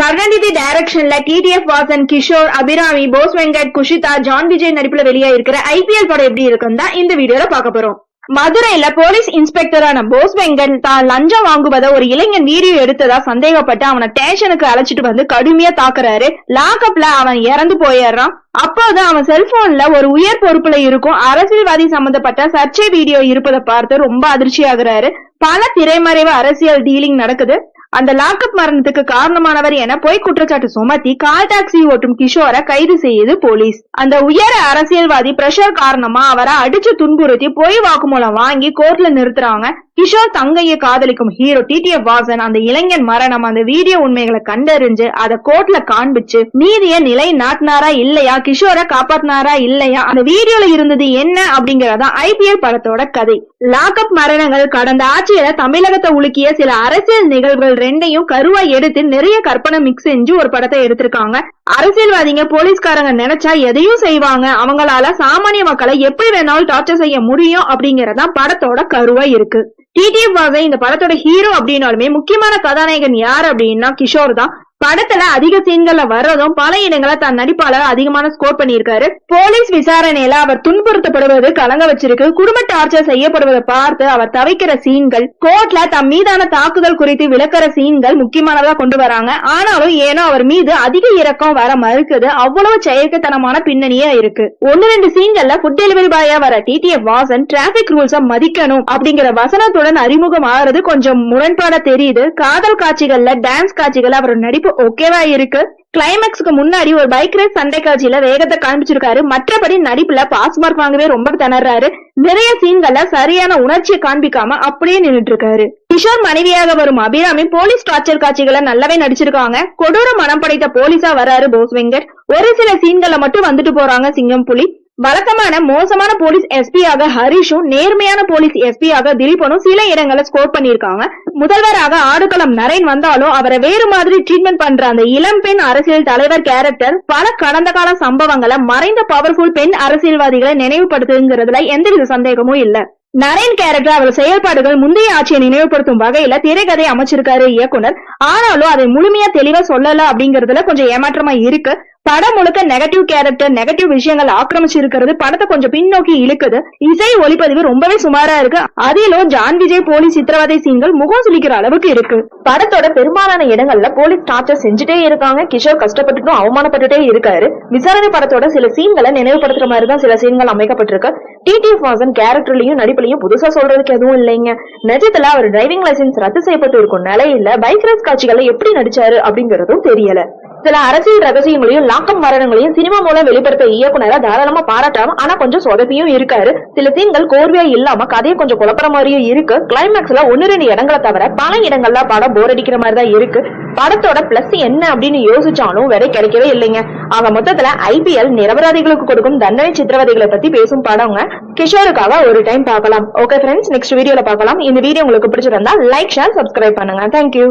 கருணாநிதி டைரக்ஷன்ல TTF Vasan Kishore Abirami Bose Venkat Kushitha John Vijay நடிப்புல வெளியா இருக்கிற ஐபிஎல் படம் எப்படி இருக்குன்னு தான் இந்த வீடியோல பார்க்க போறோம். மதுரையில போலீஸ் இன்ஸ்பெக்டரான போஸ் வெங்கட் தான் லஞ்சம் வாங்குவத ஒரு இளைஞன் வீடியோ எடுத்ததா சந்தேகப்பட்டு அவனை ஸ்டேஷனுக்கு அழைச்சிட்டு வந்து கடுமையா தாக்குறாரு. லாக்அப்ல அவன் இறந்து போயிடுறான். அப்போது அவன் செல்போன்ல ஒரு உயர் பொறுப்புல இருக்கும் அரசியல்வாதி சம்பந்தப்பட்ட சர்ச்சை வீடியோ இருப்பதை பார்த்து ரொம்ப அதிர்ச்சி ஆகுறாரு பல திரைமறைவு அரசியல் டீலிங் நடக்குது. அந்த லாக்அப் மரணத்துக்கு காரணமானவர் என பொய் குற்றச்சாட்டு சுமத்தி கால் டாக்ஸி ஓட்டும் கிஷோரை கைது செய்யுது போலீஸ் அந்த உயர அரசியல்வாதி பிரஷர் காரணமா அவரை அடிச்சு துன்புறுத்தி பொய் வாக்குமூலம் வாங்கி கோர்ட்ல நிறுத்துறாங்க. கிஷோர் தங்கையை காதலிக்கும் ஹீரோ டிடிஎஃப் வாசன் அந்த இளைஞன் மரணம் அந்த வீடியோ உண்மைகளை கண்டறிஞ்சு அதை கோர்ட்ல காண்பிச்சு நீதிய நிலை நாட்டினாரா இல்லையா? கிஷோரை காப்பாத்தினாரா இல்லையா? அந்த வீடியோல இருந்தது என்ன அப்படிங்கறதா ஐபிஎல் படத்தோட கதை. லாக்அப் மரணங்கள் கடந்த ஆட்சியில தமிழகத்தை உலுக்கிய சில அரசியல் நிகழ்வுகள் ரெண்டையும் கருவா எடுத்து நிறைய கற்பனை மிக்ஸ் செஞ்சு ஒரு படத்தை எடுத்திருக்காங்க. அரசியல்வாதிங்க போலீஸ்காரங்க நினைச்சா எதையும் செய்வாங்க. அவங்களால சாமானிய மக்களை எப்படி வேணாலும் டார்ச்சர் செய்ய முடியும் அப்படிங்கறதான் படத்தோட கருவா இருக்கு. டிடிஎஃப் வாசை இந்த படத்தோட ஹீரோ அப்படின்னாலுமே முக்கியமான கதாநாயகன் யார் அப்படின்னா கிஷோர் தான். படத்துல அதிக சீன்கள்ல வர்றதும் பல இடங்கள தன் நடிப்பாளர் அதிகமான ஸ்கோர் பண்ணியிருக்காரு. போலீஸ் விசாரணையில அவர் துன்புறுத்தப்படுவது கலங்க வச்சிருக்கு. குடும்ப டார்ச்சர் செய்யப்படுவதை பார்த்து அவர் தவிக்கிற சீன்கள் கோர்ட்ல தம் மீதான தாக்குதல் குறித்து விளக்கிற சீன்கள் முக்கியமானதா கொண்டு வராங்க. ஆனாலும் ஏனோ அவர் மீது அதிக இறக்கம் வர மறுக்குது. அவ்வளவு செயற்கைத்தனமான பின்னணியா இருக்கு. ஒன்னு ரெண்டு சீன்கள்ல ஃபுட் டெலிவரி பாயா வர டிடிஎஃப் வாசன் டிராபிக் ரூல்ஸ மதிக்கணும் அப்படிங்கிற வசனத்துடன் அறிமுகம் ஆகிறது கொஞ்சம் முரண்பாட தெரியுது. காதல் காட்சிகள்ல டான்ஸ் காட்சிகள் அவர் நடிப்பு ஓகேவா இருக்கு. கிளைமேக்ஸ்க்கு முன்னாடி ஒரு பைக் ரேஸ் சண்டை காட்சியில வேகத்தை காண்பிச்சிருக்காரு. மற்றபடி நடிப்புல பாஸ் மார்க் வாங்கவே ரொம்ப திணறாரு. நிறைய சீன்கள்ல சரியான உணர்ச்சியை காண்பிக்காம அப்படியே நின்னுட்டு இருக்காரு கிஷோர் மனைவியாக வரும் அபிராமி போலீஸ் டார்ச்சர் காட்சிகளை நல்லாவே நடிச்சிருக்காங்க. கொடூர மனம் படைத்த போலீஸா வராரு போஸ்வெங்கர். ஒரு சில சீன்களை மட்டும் வந்துட்டு போறாங்க சிங்கம் புலி வழக்கமான மோசமான போலீஸ் எஸ்பியாக ஹரிஷும் நேர்மையான போலீஸ் எஸ்பியாக திலீபனும் சில இடங்களை ஸ்கோர் பண்ணிருக்காங்க முதல்வராக ஆடுகளம் நரேன் வந்தாலும் அவரை வேறு மாதிரி ட்ரீட்மெண்ட் பண்ற அந்த இளம் பெண் அரசியல் தலைவர் கேரக்டர் பல கடந்த கால சம்பவங்களை மறைந்த பவர்ஃபுல் பெண் அரசியல்வாதிகளை நினைவுபடுத்துங்கிறதுல எந்தவித சந்தேகமும் இல்ல. நரேன் கேரக்டர் அவர் செயல்பாடுகள் முந்தைய ஆட்சியை நினைவுபடுத்தும் வகையில திரைக்கதை அமைச்சிருக்காரு இயக்குனர். ஆனாலும் அதை முழுமையா தெளிவா சொல்லல அப்படிங்கறதுல கொஞ்சம் ஏமாற்றமா இருக்கு. படம் முழுக்க நெகட்டிவ் கேரக்டர் நெகட்டிவ் விஷயங்கள் ஆக்கிரமிச்சு இருக்கிறது படத்தை கொஞ்சம் பின்னோக்கி இழுக்குது. இசை ஒளிப்பதிவு ரொம்பவே சுமாரா இருக்கு. அதிலும் ஜான் விஜய் போலீஸ் சித்திரவதை சீன்கள் முகம் சுளிக்கிற அளவுக்கு இருக்கு. படத்தோட பெரும்பாலான இடங்கள்ல போலீஸ் டார்ச்சர் செஞ்சுட்டே இருக்காங்க. கிஷோர் கஷ்டப்பட்டுட்டும் அவமானப்பட்டுட்டே இருக்காரு. விசாரணை படத்தோட சில சீன்களை நினைவுபடுத்துற மாதிரி தான் சில சீன்கள் அமைக்கப்பட்டிருக்கு. டிடி வாசன் கேரக்டர்லயும் நடிப்புலயும் புதுசா சொல்றதுக்கு எதுவும் இல்லைங்க. நிஜத்துல அவர் டிரைவிங் லைசன்ஸ் ரத்து செய்யப்பட்டு இருக்கும் நிலையில பைக் ரேஸ் காட்சிகள்ல எப்படி நடிச்சாரு அப்படிங்கறதும் தெரியல. சில அரசியல் ரகசியங்களையும் லாக்கம் மரணங்களையும் சினிமா மூலம் வெளிப்படுத்த இயக்குனரை தாராளமா பாராட்டாம ஆனா கொஞ்சம் சொதப்பியும் இருக்காரு. சில சீன்கள் கோர்வையா இல்லாம கதையை கொஞ்சம் குழப்பற மாதிரியும் இருக்கு. கிளைமேக்ஸ்ல ஒன்னு ரெண்டு இடங்களை தவிர பல இடங்கள்ல படம் போர் அடிக்கிற மாதிரி தான் இருக்கு. படத்தோட பிளஸ் என்ன அப்படின்னு யோசிச்சாலும் வேற கிடைக்கவே இல்லைங்க. ஆக மொத்தத்துல ஐபிஎல் நிரபராதிகளுக்கு கொடுக்கும் தண்டனை சித்திரவதைகளை பத்தி பேசும் படங்க கிஷோருக்காக ஒரு டைம் பார்க்கலாம். ஓகே ஃப்ரெண்ட்ஸ் நெக்ஸ்ட் வீடியோல பார்க்கலாம். இந்த வீடியோ உங்களுக்கு பிடிச்சிருந்தா லைக் ஷேர் சப்ஸ்கிரைப் பண்ணுங்க. Thank you